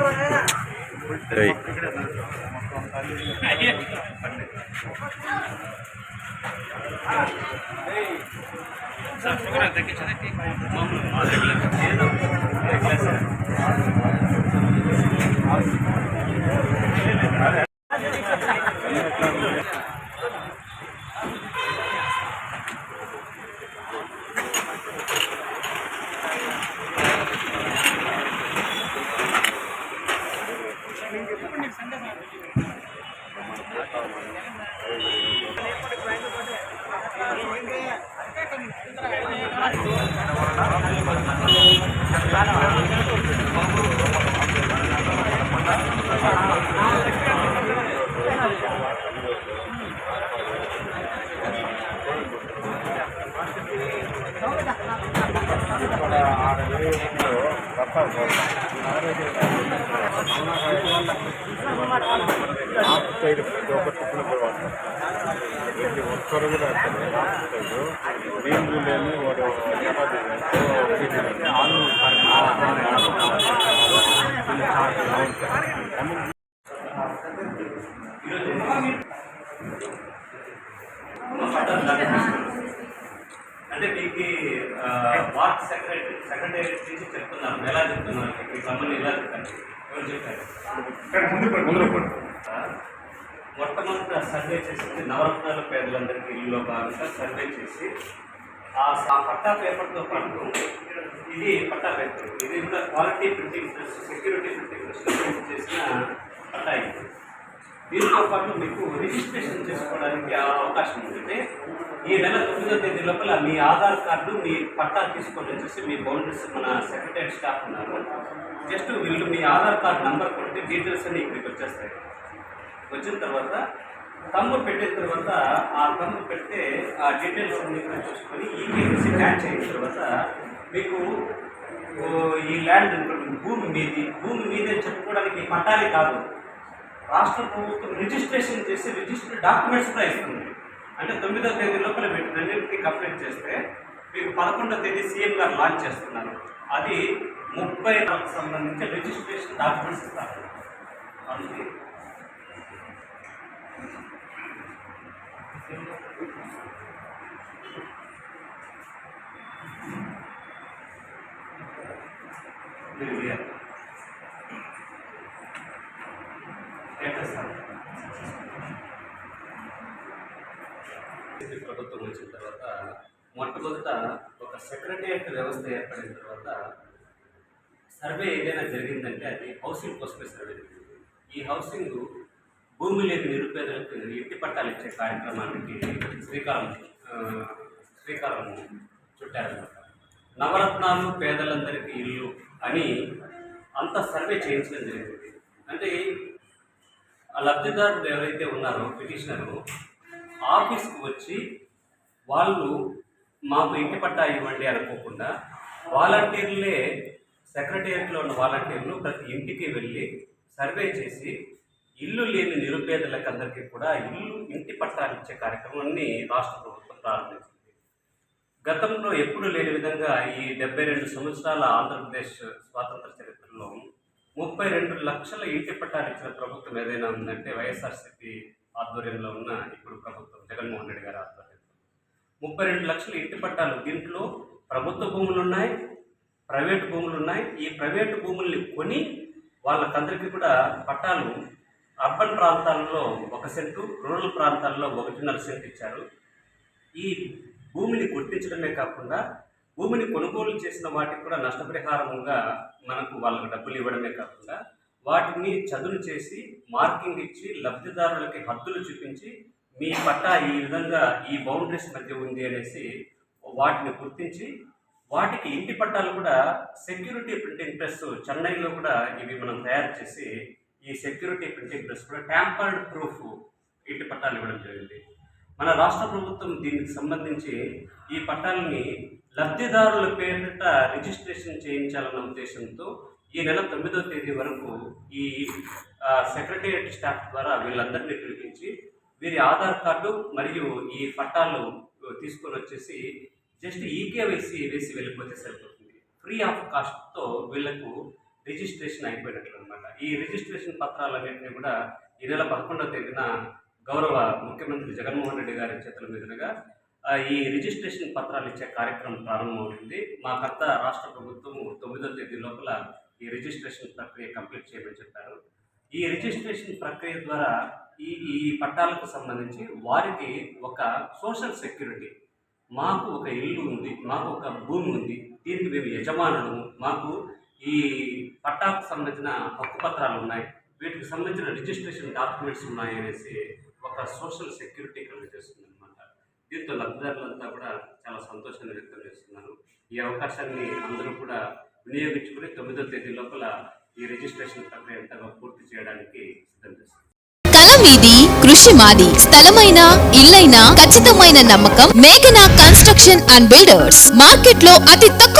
Hey. భవ సరే ఉన్న తేజ ఏయ్. అంటే మీకు వార్డ్ సెక్రటరీ సెక్రటరీ నుంచి చెప్తున్నాను ఎలా చెప్తున్నాను సంబంధం ఎలా చెప్తాను ఎవరు చెప్పారు? ఆ, మొట్టమొదట సర్వే చేసింది నవరత్నాల పేదలందరికీ ఇల్లులో భాగంగా సర్వే చేసి ఆ పట్టా పేపర్తో పాటు ఇది పట్టా పేపర్. ఇది కూడా quality printing press security printing press చేసిన పట్టా ఇది. దీంతో పాటు మీకు రిజిస్ట్రేషన్ చేసుకోవడానికి అవకాశం ఉంటుంది ఈ నెల తొమ్మిదో తేదీ లోపల మీ ఆధార్ కార్డు మీ పట్టా తీసుకొని వచ్చేసి మీ బౌండరీస్ మన సెక్రటరీ స్టాఫ్ ఉన్నారు. జస్ట్ వీళ్ళు మీ ఆధార్ కార్డు నంబర్ కొట్టి డీటెయిల్స్ అన్ని ఇక్కడికి వచ్చేస్తాయి. వచ్చిన తర్వాత తమ్ము పెట్టిన తర్వాత ఆ తమ్ము పెడితే ఆ డీటెయిల్స్ అన్ని చూసుకొని ఈ కేసీ ల్యాండ్ చేసిన తర్వాత మీకు ఈ ల్యాండ్ భూమి మీది. భూమి మీదే చెప్పుకోవడానికి పట్టాలి కాదు. రాష్ట్ర ప్రభుత్వం రిజిస్ట్రేషన్ చేసి రిజిస్టర్ డాక్యుమెంట్స్ కూడా ఇస్తుంది. అంటే తొమ్మిదో తేదీ లోపల వీటినన్నింటినీ కంప్లీట్ చేస్తే మీకు పదకొండో తేదీ సీఎం గారు లాంచ్ చేస్తున్నారు. అది ముప్పై నెలలకు సంబంధించి రిజిస్ట్రేషన్ డాక్యుమెంట్స్ ఇస్తారు. అందుకే మీరు ఇయ్యాలి. చేసేస్తాను. ఇది ప్రభుత్వం వచ్చిన తర్వాత మొట్టమొదట ఒక సెక్రటేరియట్ వ్యవస్థ ఏర్పడిన తర్వాత సర్వే ఏదైనా జరిగిందంటే అది హౌసింగ్ కోసమే సర్వే జరిగింది. ఈ హౌసింగ్ భూమి లేని నిరుపేదలకు ఇంటి పట్టాలు ఇచ్చే కార్యక్రమానికి శ్రీకారం శ్రీకారం చుట్టారనమాట నవరత్నాలు పేదలందరికీ ఇల్లు అని అంత సర్వే చేయించడం జరిగింది. అంటే ఆ లబ్ధిదారులు ఎవరైతే ఉన్నారో పిటిషనరు ఆఫీస్కి వచ్చి వాళ్ళు మాకు ఇంటి పట్టా ఇవ్వండి అనుకోకుండా వాలంటీర్లే సెక్రటేరియట్లో ఉన్న వాలంటీర్లు ప్రతి ఇంటికి వెళ్ళి సర్వే చేసి ఇల్లు లేని నిరుపేదలకు అందరికీ కూడా ఇల్లు ఇంటి పట్టాలు ఇచ్చే కార్యక్రమాన్ని రాష్ట్ర ప్రభుత్వం ప్రారంభించింది. గతంలో ఎప్పుడూ లేని విధంగా ఈ డెబ్బై రెండు సంవత్సరాల ఆంధ్రప్రదేశ్ స్వాతంత్ర చరిత్రలో ముప్పై రెండు లక్షల ఇంటి పట్టాలు ఇచ్చిన ప్రభుత్వం ఏదైనా ఉందంటే వైఎస్ఆర్సీపీ ఆధ్వర్యంలో ఉన్న ఇప్పుడు ప్రభుత్వం జగన్మోహన్ రెడ్డి గారి ఆధ్వర్యంలో ముప్పై రెండు లక్షల ఇంటి పట్టాలు దీంట్లో ప్రభుత్వ భూములు ఉన్నాయి ప్రైవేటు భూములు ఉన్నాయి. ఈ ప్రైవేటు భూముల్ని కొని వాళ్ళకందరికీ కూడా పట్టాలు అర్బన్ ప్రాంతాల్లో ఒక సెంటు రూరల్ ప్రాంతాల్లో ఒకటిన్నర సెంట్ ఇచ్చారు. ఈ భూమిని గుర్తించడమే కాకుండా భూమిని కొనుగోలు చేసిన వాటికి కూడా నష్టపరిహారంగా మనకు వాళ్ళకి డబ్బులు ఇవ్వడమే కాకుండా వాటిని చదును చేసి మార్కింగ్ ఇచ్చి లబ్ధిదారులకి హద్దులు చూపించి మీ పట్టా ఈ విధంగా ఈ బౌండరీస్ మధ్య ఉంది అనేసి వాటిని గుర్తించి వాటికి ఇంటి పట్టాలు కూడా సెక్యూరిటీ ప్రింటింగ్ ప్రెస్ చెన్నైలో కూడా ఇవి మనం తయారు చేసి ఈ సెక్యూరిటీ ప్రింటింగ్ ప్రెస్ కూడా ట్యాంపర్డ్ ప్రూఫ్ ఇంటి పట్టాలు ఇవ్వడం జరిగింది. మన రాష్ట్ర ప్రభుత్వం దీనికి సంబంధించి ఈ పట్టాలని లబ్ధిదారుల పేరిట రిజిస్ట్రేషన్ చేయించాలన్న ఉద్దేశంతో ఈ నెల తొమ్మిదో తేదీ వరకు ఈ సెక్రటేరియట్ స్టాఫ్ ద్వారా వీళ్ళందరినీ పిలిపించి వీరి ఆధార్ కార్డు మరియు ఈ పట్టాలు తీసుకొని వచ్చేసి జస్ట్ ఈకేవైసీ వేసి వెళ్ళిపోతే సరిపోతుంది. ఫ్రీ ఆఫ్ కాస్ట్తో వీళ్ళకు రిజిస్ట్రేషన్ అయిపోయినట్లు అనమాట ఈ రిజిస్ట్రేషన్ పత్రాలన్నింటినీ కూడా ఈ నెల పదకొండవ తేదీన గౌరవ ముఖ్యమంత్రి జగన్మోహన్ రెడ్డి గారి చేతుల మీదుగా ఈ రిజిస్ట్రేషన్ పత్రాలు ఇచ్చే కార్యక్రమం ప్రారంభమవుతుంది. మాకంతా రాష్ట్ర ప్రభుత్వం తొమ్మిదో తేదీ లోపల ఈ రిజిస్ట్రేషన్ ప్రక్రియ కంప్లీట్ చేయమని చెప్పారు. ఈ రిజిస్ట్రేషన్ ప్రక్రియ ద్వారా ఈ ఈ పట్టాలకు సంబంధించి వారికి ఒక సోషల్ సెక్యూరిటీ మాకు ఒక ఇల్లు ఉంది మాకు ఒక భూమి ఉంది దీనికి మేము యజమానులు మాకు ఈ పట్టాకు సంబంధించిన హక్కు పత్రాలు ఉన్నాయి వీటికి సంబంధించిన రిజిస్ట్రేషన్ డాక్యుమెంట్స్ ఉన్నాయి అనేసి ఒక సోషల్ సెక్యూరిటీ కలిగజేస్తుంది అనమాట దీంతో లబ్ధిదారులంతా కూడా చాలా సంతోషాన్ని వ్యక్తం చేస్తున్నారు. ఈ అవకాశాన్ని అందరూ కూడా వినియోగించుకుని తొమ్మిదో తేదీ లోపల ఈ రిజిస్ట్రేషన్ ప్రక్రియ అంతా పూర్తి చేయడానికి సిద్ధం చేస్తున్నారు మీది కృషి మాది స్థలమైన ఇల్లైనా ఖచ్చితమైన నమ్మకం మేఘనా కన్స్ట్రక్షన్ అండ్ బిల్డర్స్ మార్కెట్లో అతి తక్కువ